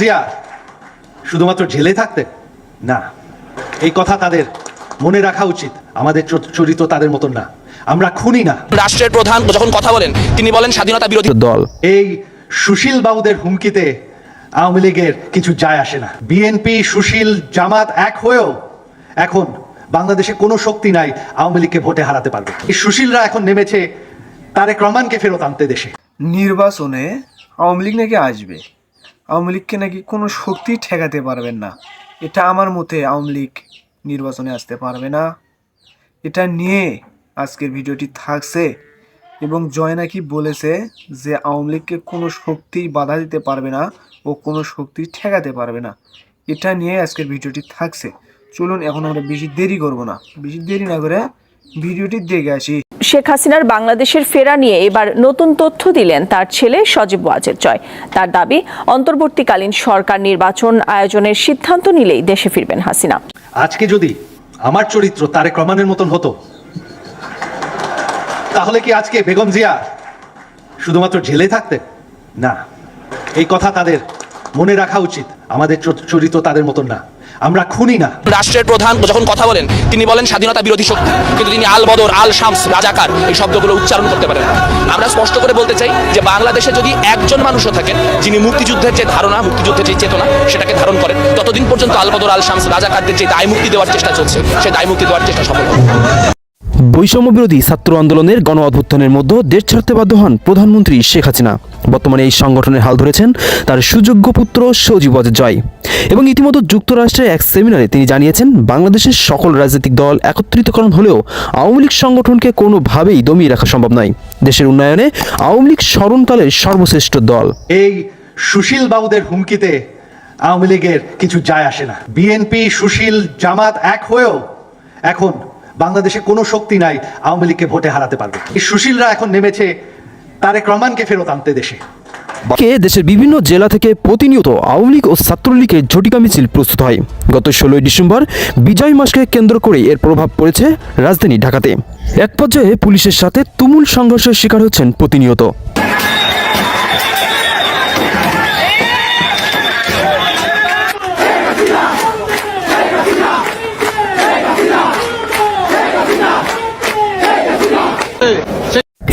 জিয়া শুধুমাত্র জেলে থাকতে? না এই কথা তাদের মনে রাখা উচিত। আমাদের চরিত্র তাদের মতন না। আমরা খুনি না। রাষ্ট্রের প্রধান যখন কথা বলেন তিনি বলেন স্বাধীনতা বিরোধী দল। এই সুশীল বাবুদের হুমকিতে আওয়ামী লীগের কিছু যায় আসে না। বিএনপি সুশীল জামাত এক হয়েও এখন বাংলাদেশে কোনো শক্তি নাই আওয়ামী লীগকে ভোটে হারাতে পারবে। এই সুশীলরা এখন নেমেছে তারেক রহমানকে ফেরত আনতে দেশে। নির্বাচনে আওয়ামী লীগ নাকি আসবে? আওয়ামী লীগকে নাকি কোনো শক্তি ঠেকাতে পারবেন না। এটা আমার মতে আওয়ামী লীগ নির্বাচনে আসতে পারবে না। এটা নিয়ে আজকের ভিডিওটি থাকছে এবং জয় নাকি বলেছে যে আওয়ামী লীগকে কোনো শক্তি বাধা দিতে পারবে না ও কোনো শক্তি ঠেকাতে পারবে না। এটা নিয়ে আজকের ভিডিওটি থাকছে। চলুন, এখন আমরা বেশি দেরি করব না। বেশি দেরি না করে ভিডিওটি দেখে আসি। শেখ হাসিনার বাংলাদেশের ফেরা নিয়ে এবার নতুন তথ্য দিলেন তার ছেলে সজীব ওয়াজেদ জয়। তার দাবি, অন্তর্বর্তীকালীন সরকার নির্বাচন আয়োজনের সিদ্ধান্ত নিলেই দেশে ফিরবেন হাসিনা। আজকে যদি আমার চরিত্র তারেক রহমানের মতন হতো, তাহলে কি আজকে বেগম জিয়া শুধুমাত্র জেলে থাকতে না। এই কথা তাদের মনে রাখা উচিত। আমাদের চরিত্র তাদের মতন না। আমরা খুনি না। রাষ্ট্রের প্রধান যখন কথা বলেন তিনি বলেন স্বাধীনতা বিরোধী শক্তি। কিন্তু তিনি আল বদর আল শামস রাজাকার এই শব্দগুলো উচ্চারণ করতে পারেন আমরা স্পষ্ট করে বলতে চাই যে বাংলাদেশে যদি একজন মানুষও থাকেন যিনি মুক্তিযুদ্ধের যে ধারণা মুক্তিযুদ্ধের যে চেতনা সেটাকে ধারণ করেন ততদিন পর্যন্ত আল বদর আল শামস রাজাকারদের যে দায় মুক্তি দেওয়ার চেষ্টা চলছে সে দায় মুক্তি দেওয়ার চেষ্টা সফল। বৈষম্য বিরোধী ছাত্র আন্দোলনের গণ অভ্যুত্থানের মধ্যে দেশ ছাড়তে বাধ্য হন প্রধানমন্ত্রী শেখ হাসিনা। বর্তমানে এই সংগঠনের হাল ধরেছেন তার সুযোগ্য পুত্র সজীব জয় এবং ইতিমধ্যে যুক্তরাষ্ট্রের এক সেমিনারে তিনি জানিয়েছেন, বাংলাদেশের সকল রাজনৈতিক দল একত্রিতকরণ হলেও আওয়ামী লীগ সংগঠনকে কোনোভাবেই দমিয়ে রাখা সম্ভব নয়। দেশের উন্নয়নে আওয়ামী লীগ স্মরণকালের সর্বশ্রেষ্ঠ দল। এই সুশীল বাবুদের হুমকিতে আওয়ামী লীগের কিছু যায় আসে না। বিএনপি, সুশীল, জামাত এক হয়েও এখন বাংলাদেশে কোনো শক্তি নাই আওয়ামী লীগকে ভোটে হারাতে পারবে। এই সুশীলরা এখন নেমেছে তারেক রহমানকে ফেরত আনতে দেশে। কে দেশের বিভিন্ন জেলা থেকে প্রতিনিয়ত আওয়ামী লীগ ও ছাত্রলীগের ঝটিকা মিছিল প্রস্তুত হয়। গত ষোলোই ডিসেম্বর বিজয় মাসকে কেন্দ্র করে এর প্রভাব পড়েছে রাজধানী ঢাকাতে। এক পর্যায়ে পুলিশের সাথে তুমুল সংঘর্ষের শিকার হচ্ছেন প্রতিনিয়ত।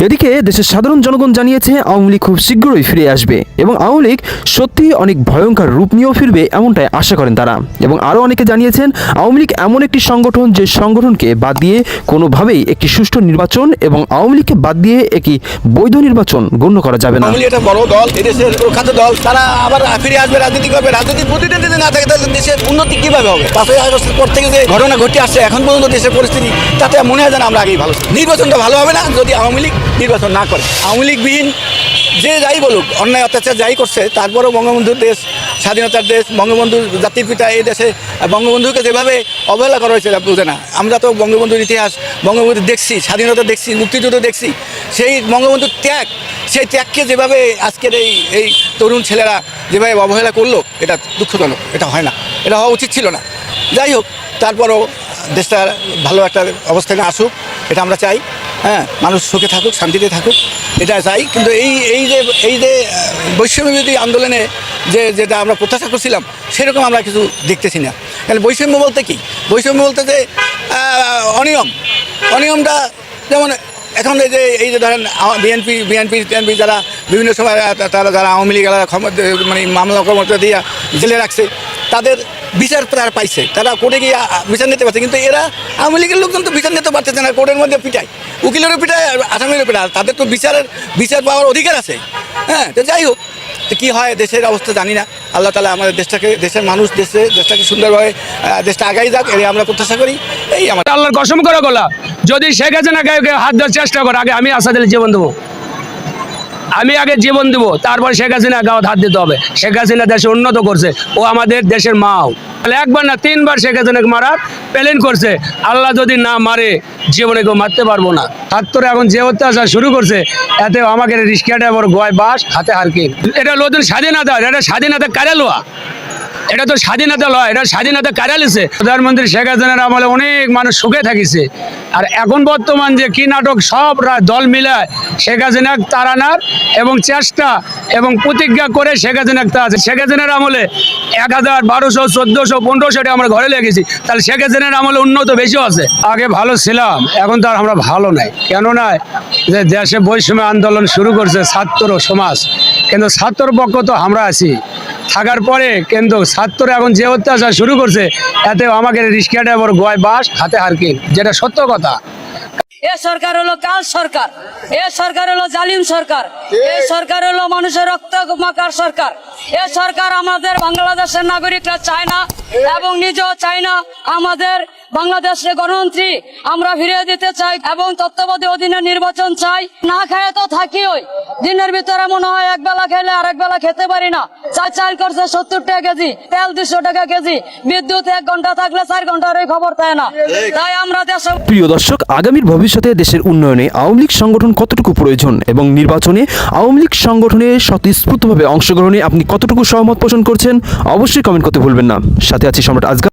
এদিকে দেশের সাধারণ জনগণ জানিয়েছে আওয়ামী লীগ খুব শীঘ্রই ফিরে আসবে এবং আওয়ামী লীগ সত্যি অনেক ভয়ঙ্কর রূপ নিয়েও ফিরবে এমনটাই আশা করেন তারা। এবং আরও অনেকে জানিয়েছেন, আওয়ামী লীগ এমন একটি সংগঠন যে সংগঠনকে বাদ দিয়ে কোনোভাবেই একটি সুষ্ঠু নির্বাচন এবং আওয়ামী লীগকে বাদ দিয়ে একটি বৈধ নির্বাচন গণ্য করা যাবে না। লীগ বড় দল এদেশের প্রখ্যাত দল, তারা আবার ফিরে আসবে, রাজনীতি করবে। যদি না থাকে, তাহলে দেশের উন্নতি কীভাবে হবে? পাঁচই আগস্টের পর থেকে যে ঘটনা ঘটে আসছে, এখন পর্যন্ত দেশের পরিস্থিতি তাতে মনে হয় যেন আমরা আগেই ভালো। নির্বাচনটা ভালো হবে না যদি আওয়ামী লীগ নির্বাচন না করে। আওয়ামী লীগবিহীন যে যাই বলুক, অন্যায়, অত্যাচার যাই করছে, তারপরেও বঙ্গবন্ধুর দেশ, স্বাধীনতার দেশ বঙ্গবন্ধু জাতির পিতা এই দেশে বঙ্গবন্ধুকে যেভাবে অবহেলা করা হয়েছে বুঝে না। আমরা তো বঙ্গবন্ধুর ইতিহাস বঙ্গবন্ধু দেখছি, স্বাধীনতা দেখছি, মুক্তিযুদ্ধ দেখছি, সেই বঙ্গবন্ধুর ত্যাগ, সেই ত্যাগকে যেভাবে আজকের এই এই তরুণ ছেলেরা যেভাবে অবহেলা করল, এটা দুঃখজনক, এটা হয় না, এটা হওয়া উচিত ছিল না। যাই হোক, তারপরও দেশটা ভালো একটা অবস্থানে আসুক, এটা আমরা চাই। হ্যাঁ মানুষ সুখে থাকুক, শান্তিতে থাকুক, এটা চাই। কিন্তু এই এই যে এই যে বৈষম্য বিরোধী আন্দোলনে যে, যেটা আমরা প্রত্যাশা করছিলাম, সেরকম আমরা কিছু দেখতেছি না। কারণ বৈষম্য বলতে কি? বৈষম্য বলতে যে অনিয়ম। অনিয়মটা যেমন এখন এই যে এই যে ধরেন বিএনপি বিএনপি, টিএনপি যারা বিভিন্ন সময় তারা, যারা আওয়ামী লীগ মানে মামলা ক্ষমতা দিয়ে জেলে রাখছে তাদের বিচার তারা পাইছে। তারা কোর্টে গিয়ে বিচার নিতে পারছে। কিন্তু এরা আওয়ামী লীগের লোকজন তো বিচার নিতে পারতেছে না, কোর্টের মধ্যে পিটায়। উকিলেরও পিটায় আসামিরও পিটায়। তাদের তো বিচারের, বিচার পাওয়ার অধিকার আছে। হ্যাঁ তো যাই হোক, তো কী হয়, দেশের অবস্থা জানি না। আল্লাহ তালা আমাদের দেশটাকে, দেশের মানুষ, দেশে, দেশটাকে সুন্দরভাবে দেশটা আগাই যাক এর আমরা প্রত্যাশা করি। এই আমার আল্লাহর কসম করে গলা যদি শেখ হাসিনা হাত দেওয়ার চেষ্টা করে, আগে আমি আসাদের জীবন দেবো। আমি আগে জীবন দেবো, তারপর শেখ হাসিনা গাওয়া হাত দিতে হবে। শেখ হাসিনা দেশে উন্নত করছে, ও আমাদের দেশের মাও। তাহলে একবার না তিনবার শেখ হাসিনাকে মারার প্লেন করছে। আল্লাহ যদি না মারে, জীবনে কেউ মারতে পারব না। ছাত্র এখন যে অত্যাচার শুরু করছে, এতে আমাকে রিস্কিয়াটা বড় গোয়ায় বাস, হাতে হারকিন এটা নতুন স্বাধীনতা, এটা স্বাধীনতা কারে লোয়া? এটা তো স্বাধীনতা লয়, এটা স্বাধীনতা কারালিছে প্রধানমন্ত্রী শেখ হাসিনার আমলে অনেক মানুষ সুখে থাকিছে। আর এখন বর্তমান যে কি নাটক সব দল মিলায়, শেখ হাসিনা তাড়ানার এবং চেষ্টা এবং প্রতিজ্ঞা করে শেখ হাসিনা তা আছে। শেখ হাসিনার আমলে এক হাজার বারোশো, চোদ্দোশো, পনেরোশো আমরা ঘরে লেগেছি। তাহলে শেখ হাসিনার আমলে উন্নত বেশি আছে। আগে ভালো ছিলাম, এখন তো আর আমরা ভালো নাই। কেন নয় যে দেশে বৈষম্য আন্দোলন শুরু করছে ছাত্র সমাজ কিন্তু ছাত্র পক্ষ তো আমরা আছি। থাকার পরে কিন্তু ছাত্র এখন যে অত্যাচার শুরু করছে এতে আমাকে রিক্সা ড্রাইভার গয় বাস, হাতে হারকিন, যেটা সত্য কথা। এ সরকার হলো কাল সরকার এ সরকার হলো জালিম সরকার এ সরকার হলো মানুষের রক্ত মাকার সরকার এ সরকার আমাদের বাংলাদেশের নাগরিকরা চায় না এবং নিজেও চায় না আমাদের বাংলাদেশের গণতন্ত্রী আমরা ফিরিয়ে দিতে চাই এবং তত্ত্বাবধায়ক অধীনে নির্বাচন চাই। না খায় তো থাকি ওই। দিনের ভিতরে মনে হয় এক বেলা খেলে আরেক বেলা খেতে পারি না। চাল চাল করছে সত্তর টাকা কেজি তেল দুশো টাকা কেজি বিদ্যুৎ এক ঘণ্টা থাকলে চার ঘণ্টার ওই খবর তাই না। তাই আমরা দেশে প্রিয় দর্শক আগামীর ভবিষ্যতে দেশের উন্নয়নে আওয়ামী লীগ সংগঠন কতটুকু প্রয়োজন এবং নির্বাচনে আওয়ামী লীগ সংগঠনে স্বতঃস্ফূর্তভাবে অংশগ্রহণে আপনি কতটুকু সহমত পোষণ করছেন, অবশ্যই কমেন্ট করতে ভুলবেন না। সাথে আছি সম্রাট আজগা